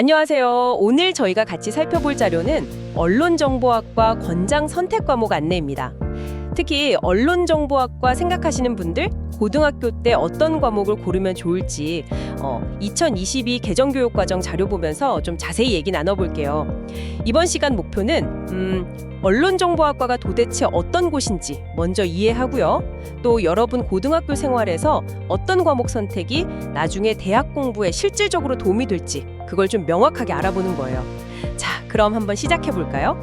안녕하세요. 오늘 저희가 같이 살펴볼 자료는 언론정보학과 권장 선택 과목 안내입니다. 특히 언론정보학과 생각하시는 분들 고등학교 때 어떤 과목을 고르면 좋을지 어, 2022 개정교육과정 자료 보면서 좀 자세히 얘기 나눠볼게요. 이번 시간 목표는 음, 언론정보학과가 도대체 어떤 곳인지 먼저 이해하고요. 또 여러분 고등학교 생활에서 어떤 과목 선택이 나중에 대학 공부에 실질적으로 도움이 될지 그걸 좀 명확하게 알아보는 거예요. 자, 그럼 한번 시작해 볼까요?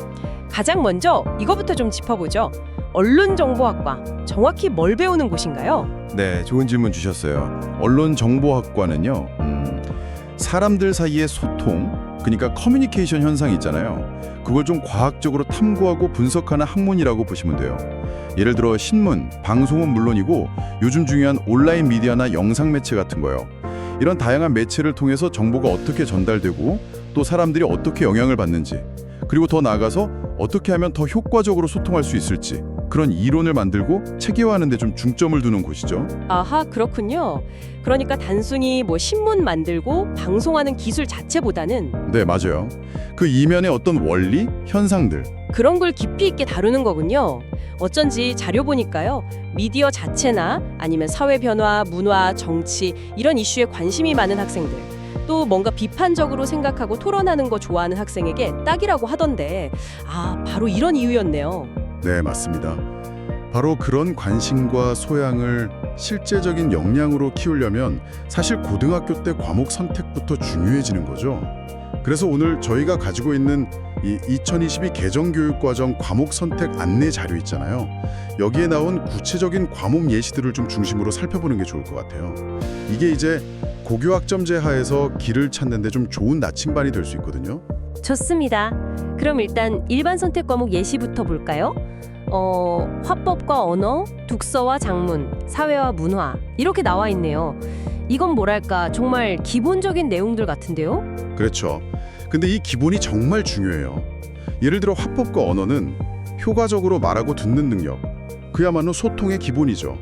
가장 먼저 이거부터 좀 짚어보죠. 언론정보학과 정확히 뭘 배우는 곳인가요? 네, 좋은 질문 주셨어요. 언론 정보학과는요, 음, 사람들 사이의 소통, 그러니까 커뮤니케이션 현상 있잖아요. 그걸 좀 과학적으로 탐구하고 분석하는 학문이라고 보시면 돼요. 예를 들어 신문, 방송은 물론이고 요즘 중요한 온라인 미디어나 영상 매체 같은 거요. 이런 다양한 매체를 통해서 정보가 어떻게 전달되고 또 사람들이 어떻게 영향을 받는지 그리고 더 나아가서 어떻게 하면 더 효과적으로 소통할 수 있을지 그런 이론을 만들고 체계화하는 데 좀 중점을 두는 곳이죠. 아하, 그렇군요. 그러니까 단순히 뭐 신문 만들고 방송하는 기술 자체보다는 네, 맞아요. 그 이면의 어떤 원리, 현상들. 그런 걸 깊이 있게 다루는 거군요. 어쩐지 자료 보니까요. 미디어 자체나 아니면 사회 변화, 문화, 정치 이런 이슈에 관심이 많은 학생들. 또 뭔가 비판적으로 생각하고 토론하는 거 좋아하는 학생에게 딱이라고 하던데 아, 바로 이런 이유였네요. 네, 맞습니다. 바로 그런 관심과 소양을 실제적인 역량으로 키우려면 사실 고등학교 때 과목 선택부터 중요해지는 거죠. 그래서 오늘 저희가 가지고 있는 이 2022 개정교육과정 과목 선택 안내 자료 있잖아요. 여기에 나온 구체적인 과목 예시들을 좀 중심으로 살펴보는 게 좋을 것 같아요. 이게 이제 고교학점제 하에서 길을 찾는 데 좀 좋은 나침반이 될 수 있거든요. 좋습니다. 그럼 일단 일반 선택 과목 예시부터 볼까요? 어, 화법과 언어, 독서와 작문, 사회와 문화 이렇게 나와 있네요. 이건 뭐랄까 정말 기본적인 내용들 같은데요? 그렇죠. 근데 이 기본이 정말 중요해요. 예를 들어 화법과 언어는 효과적으로 말하고 듣는 능력, 그야말로 소통의 기본이죠.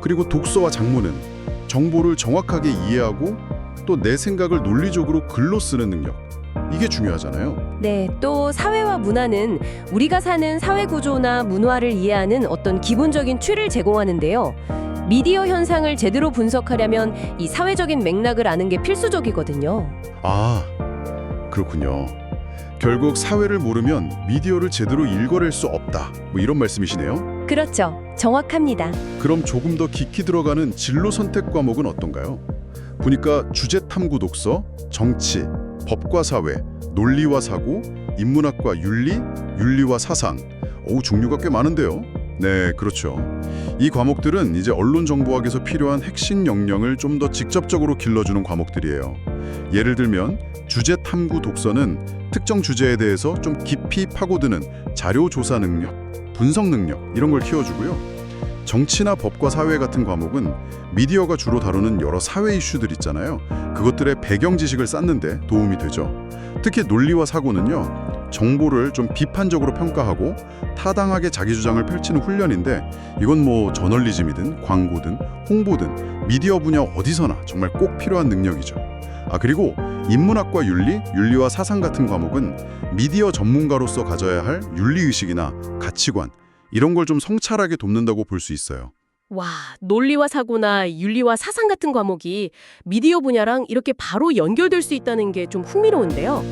그리고 독서와 작문은 정보를 정확하게 이해하고 또 내 생각을 논리적으로 글로 쓰는 능력. 이게 중요하잖아요. 네, 또 사회와 문화는 우리가 사는 사회 구조나 문화를 이해하는 어떤 기본적인 틀을 제공하는데요. 미디어 현상을 제대로 분석하려면 이 사회적인 맥락을 아는 게 필수적이거든요. 아, 그렇군요. 결국 사회를 모르면 미디어를 제대로 읽어낼 수 없다. 뭐 이런 말씀이시네요. 그렇죠. 정확합니다. 그럼 조금 더 깊이 들어가는 진로 선택 과목은 어떤가요? 보니까 주제 탐구 독서, 정치, 법과 사회, 논리와 사고, 인문학과 윤리, 윤리와 사상. 오, 종류가 꽤 많은데요. 네, 그렇죠. 이 과목들은 이제 언론 정보학에서 필요한 핵심 역량을 좀 더 직접적으로 길러주는 과목들이에요. 예를 들면 주제 탐구 독서는 특정 주제에 대해서 좀 깊이 파고드는 자료 조사 능력, 분석 능력 이런 걸 키워주고요. 정치나 법과 사회 같은 과목은 미디어가 주로 다루는 여러 사회 이슈들 있잖아요. 그것들의 배경 지식을 쌓는데 도움이 되죠. 특히 논리와 사고는요. 정보를 좀 비판적으로 평가하고 타당하게 자기 주장을 펼치는 훈련인데 이건 뭐 저널리즘이든 광고든 홍보든 미디어 분야 어디서나 정말 꼭 필요한 능력이죠. 아 그리고 인문학과 윤리, 윤리와 사상 같은 과목은 미디어 전문가로서 가져야 할 윤리 의식이나 가치관 이런 걸 좀 성찰하게 돕는다고 볼 수 있어요. 와, 논리와 사고나 윤리와 사상 같은 과목이 미디어 분야랑 이렇게 바로 연결될 수 있다는 게 좀 흥미로운데요.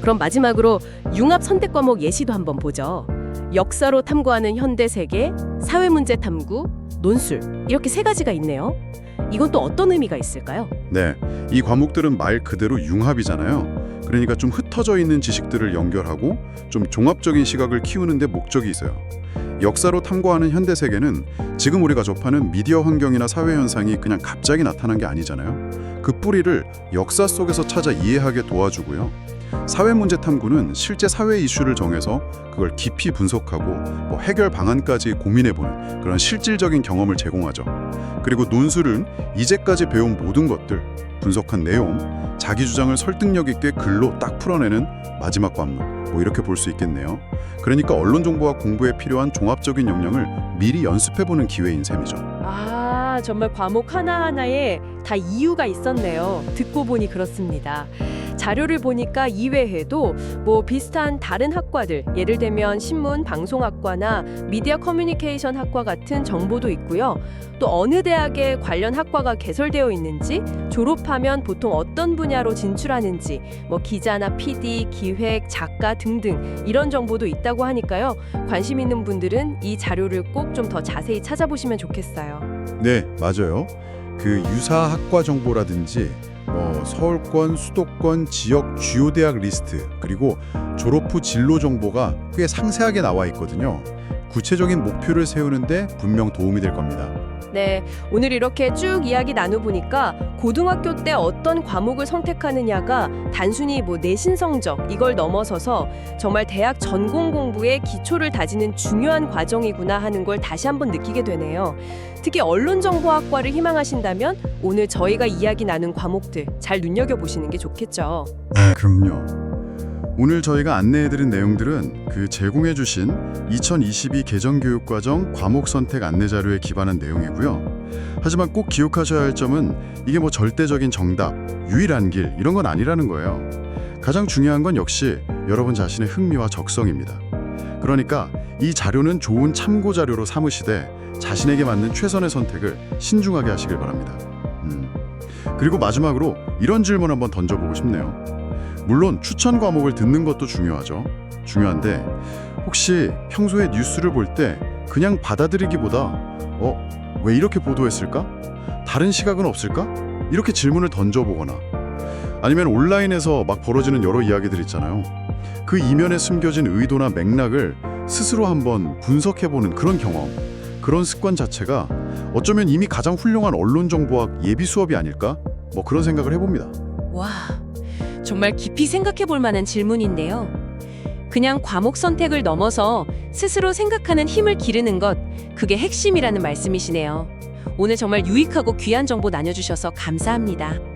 그럼 마지막으로 융합 선택 과목 예시도 한번 보죠. 역사로 탐구하는 현대 세계, 사회 문제 탐구, 논술 이렇게 세 가지가 있네요. 이건 또 어떤 의미가 있을까요? 네, 이 과목들은 말 그대로 융합이잖아요. 그러니까 좀 흩어져 있는 지식들을 연결하고 좀 종합적인 시각을 키우는 데 목적이 있어요. 역사로 탐구하는 현대 세계는 지금 우리가 접하는 미디어 환경이나 사회 현상이 그냥 갑자기 나타난 게 아니잖아요. 그 뿌리를 역사 속에서 찾아 이해하게 도와주고요. 사회 문제 탐구는 실제 사회 이슈를 정해서 그걸 깊이 분석하고 뭐 해결 방안까지 고민해보는 그런 실질적인 경험을 제공하죠. 그리고 논술은 이제까지 배운 모든 것들, 분석한 내용, 자기 주장을 설득력 있게 글로 딱 풀어내는 마지막 관문, 뭐 이렇게 볼 수 있겠네요. 그러니까 언론 정보학 공부에 필요한 종합적인 역량을 미리 연습해보는 기회인 셈이죠. 아, 정말 과목 하나하나에 다 이유가 있었네요. 듣고 보니 그렇습니다. 자료를 보니까 이외에도 뭐 비슷한 다른 학과들, 예를 들면 신문 방송학과나 미디어 커뮤니케이션 학과 같은 정보도 있고요. 또 어느 대학에 관련 학과가 개설되어 있는지, 졸업하면 보통 어떤 분야로 진출하는지, 뭐 기자나 PD, 기획, 작가 등등 이런 정보도 있다고 하니까요. 관심 있는 분들은 이 자료를 꼭 좀 더 자세히 찾아보시면 좋겠어요. 네, 맞아요. 그 유사 학과 정보라든지 뭐 서울권, 수도권, 지역 주요 대학 리스트 그리고 졸업 후 진로 정보가 꽤 상세하게 나와 있거든요. 구체적인 목표를 세우는데 분명 도움이 될 겁니다. 네, 오늘 이렇게 쭉 이야기 나눠보니까 고등학교 때 어떤 과목을 선택하느냐가 단순히 뭐 내신 성적 이걸 넘어서서 정말 대학 전공 공부의 기초를 다지는 중요한 과정이구나 하는 걸 다시 한번 느끼게 되네요. 특히 언론정보학과를 희망하신다면 오늘 저희가 이야기 나눈 과목들 잘 눈여겨보시는 게 좋겠죠. 그럼요. 오늘 저희가 안내해드린 내용들은 그 제공해주신 2022 개정교육과정 과목 선택 안내 자료에 기반한 내용이고요. 하지만 꼭 기억하셔야 할 점은 이게 뭐 절대적인 정답, 유일한 길 이런 건 아니라는 거예요. 가장 중요한 건 역시 여러분 자신의 흥미와 적성입니다. 그러니까 이 자료는 좋은 참고 자료로 삼으시되 자신에게 맞는 최선의 선택을 신중하게 하시길 바랍니다. 음. 그리고 마지막으로 이런 질문 한번 던져보고 싶네요. 물론 추천 과목을 듣는 것도 중요하죠. 중요한데 혹시 평소에 뉴스를 볼 때 그냥 받아들이기보다 어, 왜 이렇게 보도했을까? 다른 시각은 없을까? 이렇게 질문을 던져보거나 아니면 온라인에서 막 벌어지는 여러 이야기들 있잖아요. 그 이면에 숨겨진 의도나 맥락을 스스로 한번 분석해보는 그런 경험, 그런 습관 자체가 어쩌면 이미 가장 훌륭한 언론 정보학 예비 수업이 아닐까? 뭐 그런 생각을 해봅니다. 와, 정말 깊이 생각해 볼 만한 질문인데요. 그냥 과목 선택을 넘어서 스스로 생각하는 힘을 기르는 것, 그게 핵심이라는 말씀이시네요. 오늘 정말 유익하고 귀한 정보 나눠주셔서 감사합니다.